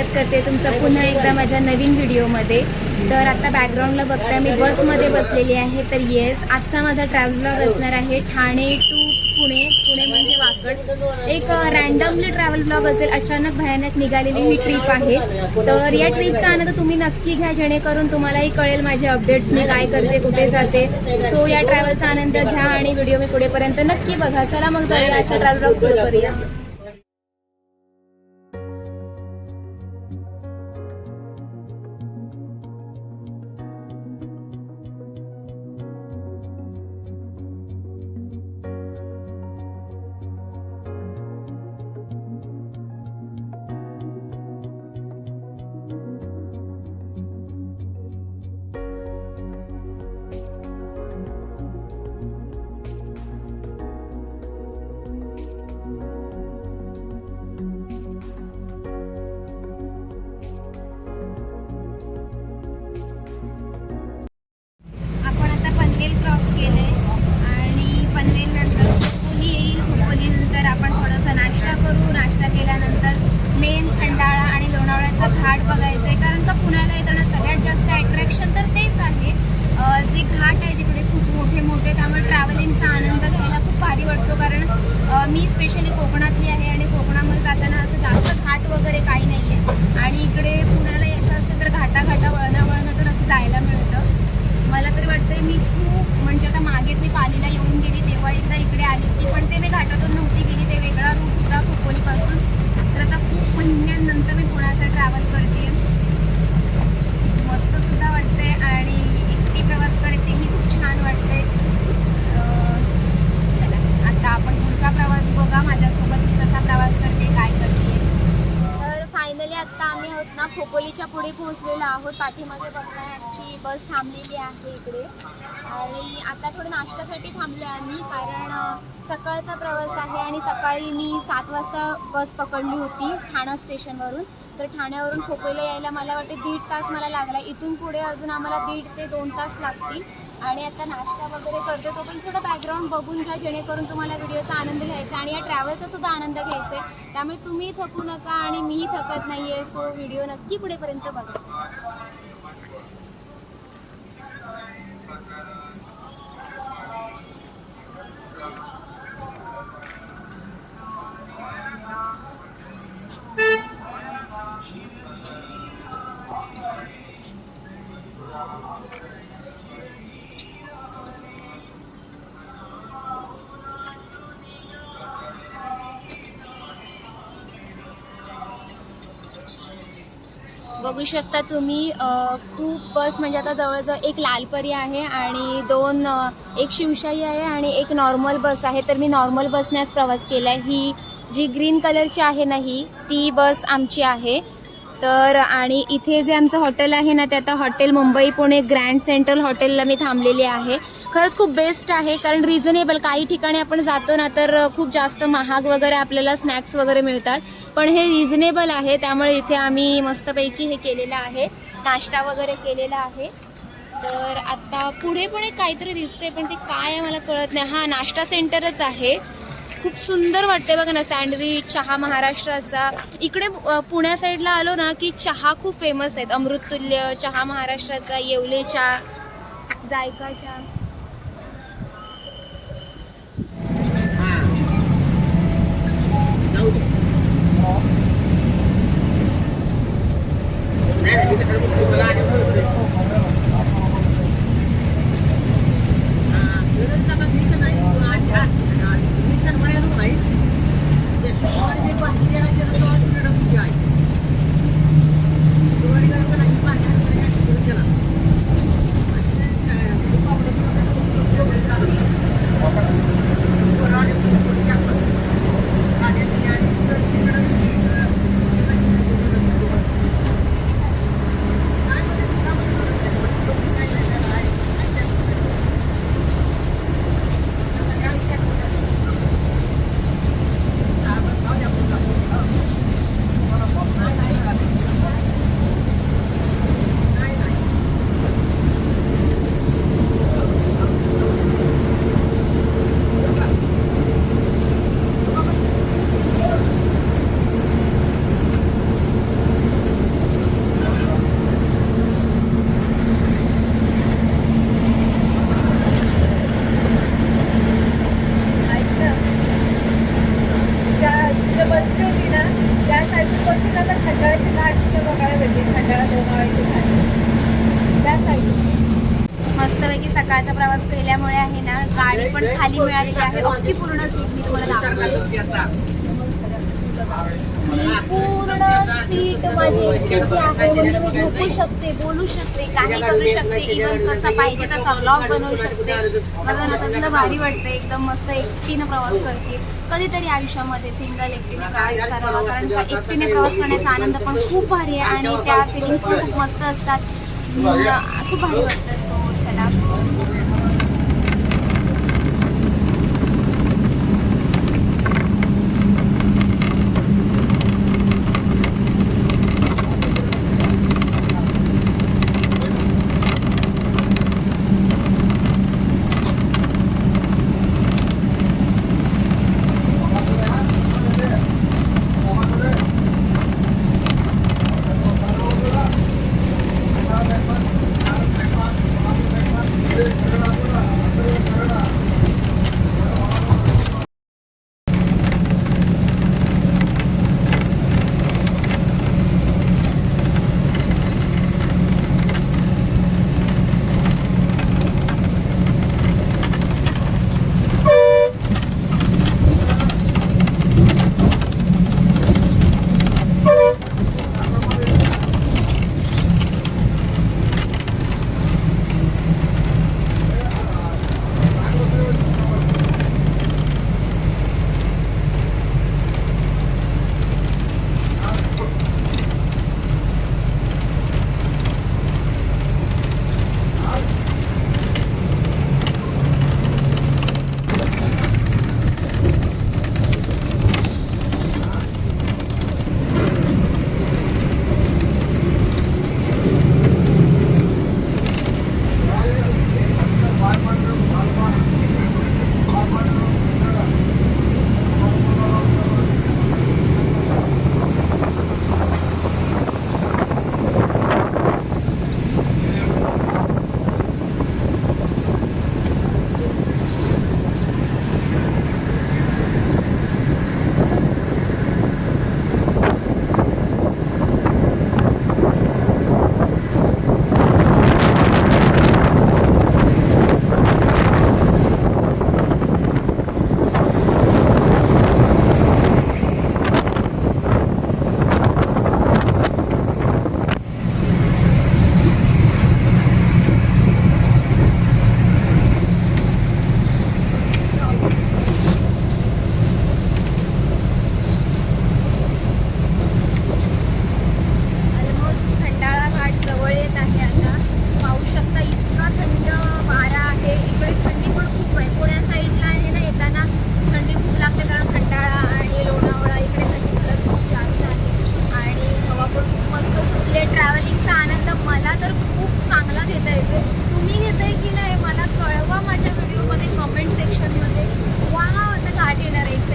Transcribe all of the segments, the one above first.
स्वागत करते तुमचं पुन्हा एकदा माझ्या नवीन व्हिडिओमध्ये. तर आता बॅकग्राऊंडला बघताय मी बसमध्ये बसलेली आहे. तर येस आजचा माझा ट्रॅव्हल ब्लॉग असणार आहे ठाणे टू पुणे. पुणे म्हणजे वाकड. एक रँडमली ट्रॅव्हल ब्लॉग असेल अचानक भयानक निघालेली ही ट्रिप आहे. तर या ट्रिपचा आनंद तुम्ही नक्की घ्या जेणेकरून तुम्हालाही कळेल माझे अपडेट्स मी काय करते कुठे जाते. सो या ट्रॅव्हलचा आनंद घ्या आणि व्हिडिओ मी पुढेपर्यंत नक्की बघा. चला मग जाऊया आजचा ट्रॅव्हल ब्लॉग सुरू करूया. बघायचं आहे कारण का पुण्याला येताना सगळ्यात जास्त अट्रॅक्शन तर तेच आहे. जे घाट आहे तिकडे खूप मोठे मोठे त्यामुळे ट्रॅव्हलिंगचा आनंद घ्यायला खूप भारी वाटतो. कारण मी स्पेशली कोकणातली आहे आणि कोकणामध्ये जाताना असं जास्त घाट वगैरे काही नाही आहे आणि इकडे पुण्याला यायचं असेल तर घाटा घाटा वळणा वळणातून असं जायला मिळतं. मला तरी वाटतं मी खूप म्हणजे आता मागेच मी पालीला येऊन गेली तेव्हा एकदा इकडे आली होती. पण ते मी घाटातून नव्हती गेली ते वेगळा रूट होता खोपोलीपासून तर आता खूप महिन्यांनंतर मी पुण्याचा ट्रॅव्हल करते मस्त सुद्धा वाटते आणि एकटी प्रवास करते ही खूप छान वाटते अं, चला आता आपण पुढचा प्रवास बघा माझ्यासोबत मी कसा प्रवास करते काय करते तर फायनली आता आम्ही आहोत ना खोपोलीच्या पुढे पोहोचलेलो आहोत पाठीमागे बघताय आमची बस थांबलेली आहे इकडे. आणि आता थोडं नाश्त्यासाठी थांबलो आहे आम्ही कारण सकाळचा प्रवास आहे आणि सकाळी मी सात वाजता बस पकडली होती ठाणा स्टेशनवरून. तर ठाण्यावरून खोपोलीला यायला मला वाटते दीड तास मला लागला. इथून पुढे अजून आम्हाला दीड ते दोन तास लागतील. आणि आता नाश्ता वगैरे करतो तो पण थोडं बॅकग्राऊंड बघून घ्या जेणेकरून तुम्हाला व्हिडिओचा आनंद घ्यायचा आणि या ट्रॅव्हलचा सुद्धा आनंद घ्यायचा आहे. त्यामुळे तुम्ही थकू नका आणि मीही थकत नाही आहे सो व्हिडिओ नक्की पुढेपर्यंत बघा. बघू शकता तुम्ही खूप बस म्हणजे आता जवळजवळ एक लालपरी आहे आणि दोन एक शिवशाही आहे आणि एक नॉर्मल बस आहे. तर मी नॉर्मल बसनेच प्रवास केला आहे ही जी ग्रीन कलरची आहे ना ही ती बस आमची आहे. तर आणि इथे जे आमचं हॉटेल आहे ना ते आता hotel Mumbai Pune grand central हॉटेलला मी थांबलेली आहे. खरंच खूप बेस्ट आहे. कारण रिझनेबल काही ठिकाणी आपण जातो ना तर खूप जास्त महाग वगैरे आपल्याला स्नॅक्स वगैरे मिळतात. पण हे रिझनेबल आहे. त्यामुळे इथे आम्ही मस्तपैकी हे केलेलं आहे. नाश्ता वगैरे केलेला आहे. तर आत्ता पुढे पण एक काहीतरी दिसते पण ते काय आहे मला कळत नाही. हा नाश्ता सेंटरच आहे. खूप सुंदर वाटते बघा ना सँडविच चहा महाराष्ट्राचा इकडे पुण्या साईडला आलो ना की चहा खूप फेमस आहेत. अमृततुल्य चहा महाराष्ट्राचा येवले चहा जायका चहा. प्रवास केल्यामुळे आहे ना गाडी पण खाली मिळालेली आहे. अख्खी पूर्ण सीट मी तुम्हाला दाखवते. पूर्ण सीट माझी आहे म्हणजे मी झोपू शकते बोलू शकते काही करू शकते. इवन कसं पाहिजे तसा व्लॉग बनवू शकते. बघा ना कसलं भारी वाटतं एकदम मस्त एकटीनं प्रवास करते. कधीतरी आयुष्यामध्ये सिंगल एकटीने प्रवास करावा. कारण का एकटीने प्रवास करण्याचा आनंद पण खूप भारी आहे आणि त्या फिलिंग्स पण खूप मस्त असतात. खूप भारी वाटतं. सो चला.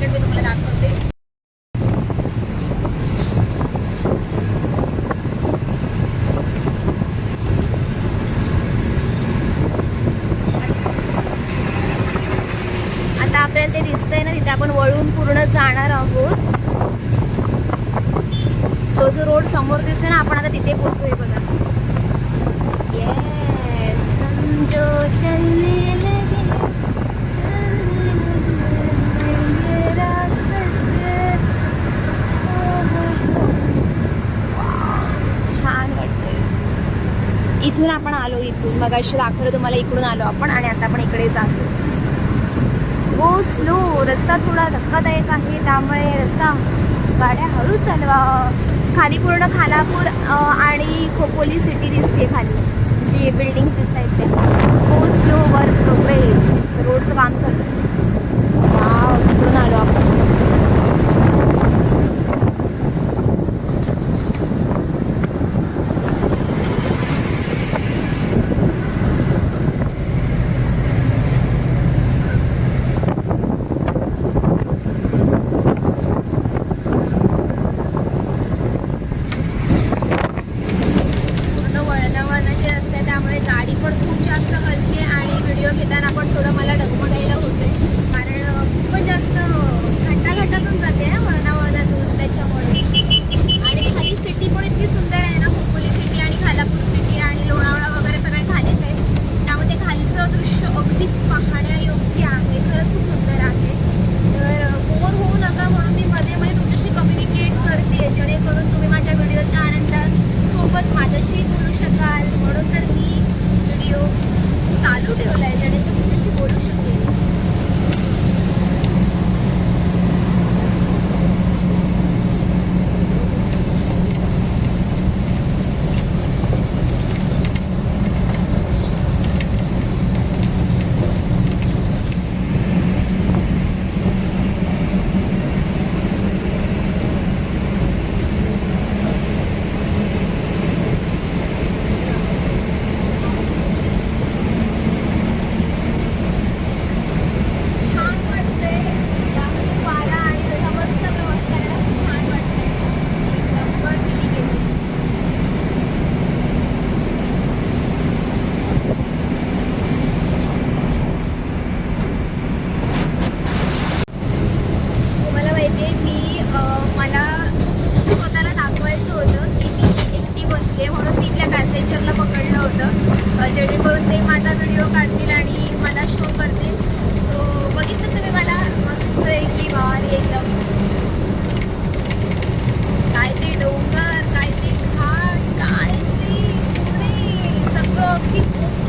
येणार आहे एक सेकंड मी तुम्हाला दाखवते आता आपल्याला ते दिसतंय ना तिथे आपण वळून पूर्ण जाणार आहोत तो जो रोड समोर दिसतोय ना आपण आता तिथे पोहोचूय बघा Yes, हम जो चलने लगे, चलने लगे, ये रास्ते, छान वाटतंय इथून आपण आलो इथून. मग अशी दाखवलं तुम्हाला इकडून आलो आपण आणि आता आपण इकडे जातो. हो स्लो. रस्ता थोडा धक्कादायक आहे त्यामुळे रस्ता गाड्या हळू चालवा. खाली पूर्ण खालापूर आणि खोपोली सिटी दिसते खाली. जी बिल्डिंग दिसत आहेत त्या हो स्लो. वर्क प्रोग्रेस रोडचं काम चालू. आहे. इकडून तिकडून आलो आपण.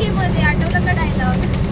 मध्ये आठवलं का डायलॉग